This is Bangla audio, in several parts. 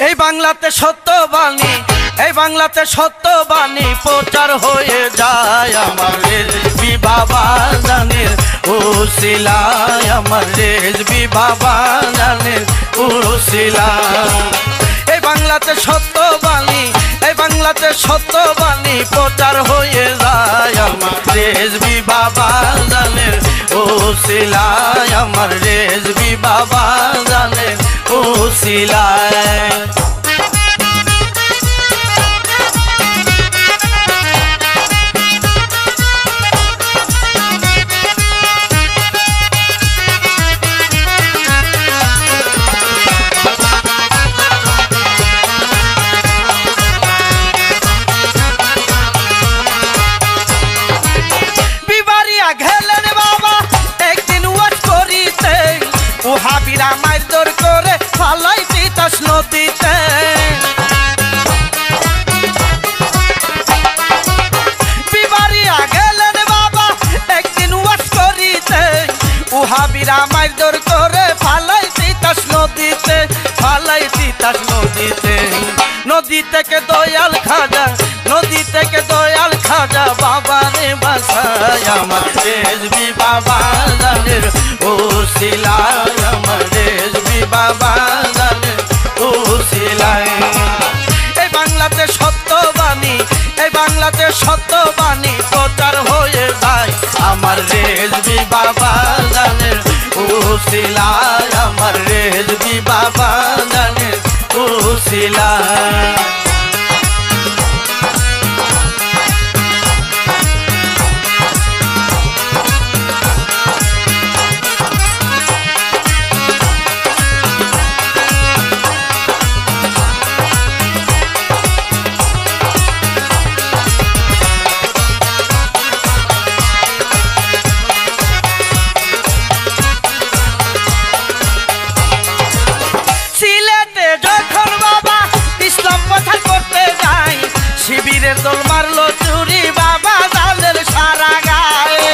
বাংলাতে সত্য বাণী, এই বাংলাতে সত্য বাণী প্রচার হয়ে যায় আমার রেজবি বাবা জানের ও শিলায় আমার রেজবি বাবা জানের ও শিলায় এই বাংলাতে সত্য বাণী, এই বাংলাতে সত্য বাণী প্রচার হয়ে যায় আমার রেজবি বাবা জানের ও শিলায় আমার রেজবি বাবা ও মারধর করে ফালাই তিতাস নদীতে। হাবিরা মারধর করে ফালাই তিতাস নদীতে, ফালাই তিতাস নদীতে। নদী থেকে দয়াল খাজা, নদী থেকে দয়াল খাজা, বাবা রে বাসায় আমার রেজবি বাবা সত্য বাণী প্রচার হয়ে যায়। আমার রেজবি বাবা জানের উশিলায় আমার রেজবি বাবা জানের ও শিবিরের দল মারলো চুরি বাবা জালের সারা গায়ে।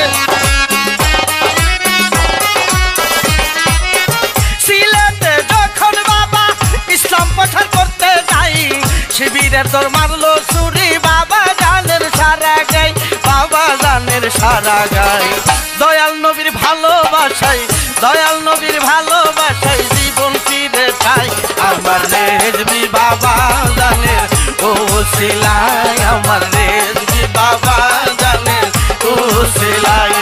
সিলেটে যখন বাবা ইসলাম প্রচার করতে যাই শিবিরের দল মারলো চুরি বাবা জানের সারা গাই বাবা জানের সারা গাই দয়াল নবীর ভালোবাসাই দয়াল নবীর ভালোবাসাই জীবন ফিরে চাই সিলাই আমার রেজবি বাবা জানে ও সিলাই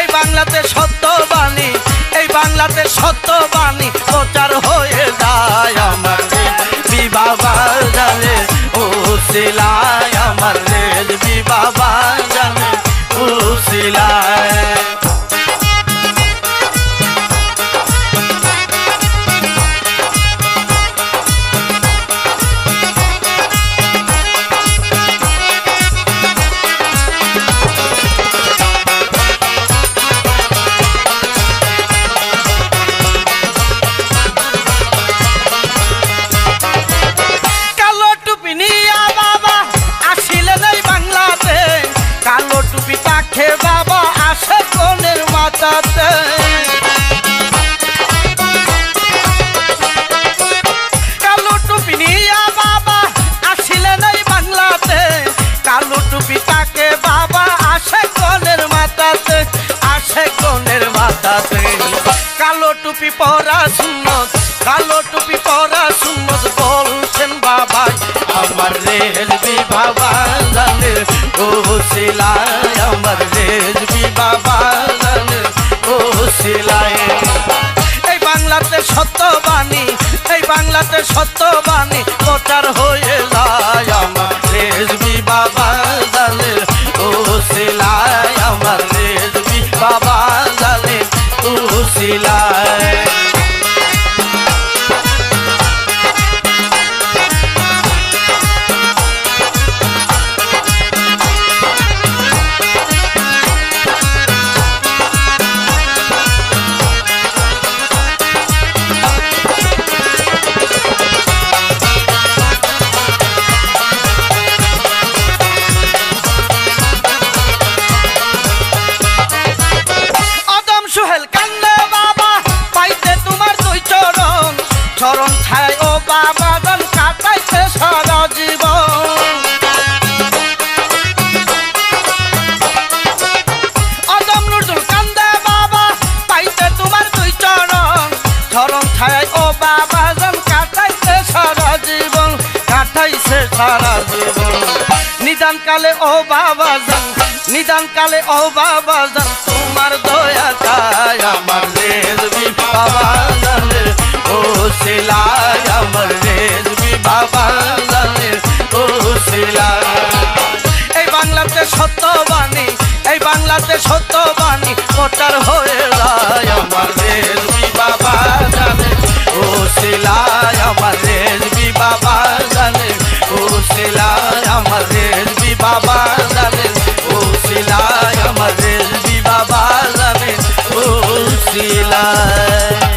এই বাংলাতে সত্য বাণী, এই বাংলাতে সত্য বাণী প্রচার হয়ে যায় আমার রেজবি বাবা জানে ও সিলাই সুন্নত, কালো টুপি পরা সুন্নত বলছেন বাবা আমার রেলবি বাবা জানে, ও সিলাই আমার রেলবি বাবা জানে, ও সিলাই এই বাংলাতে সত্য বাণী এই বাংলাতে সত্য বাণী প্রচার হয়ে যায় আমার রেজবি বাবা জানে, ও সিলাই আমার রেজবি বাবা জানে, ও সিলাই সারা জীবন। নিদান কালে ও বাবা জান নিদান কালে ও বাবা জান জানে ও শিলায় আমার রেজবি বাবা জানে ও শিলায় আমার রেজবি বাবা জানে ও শিলায়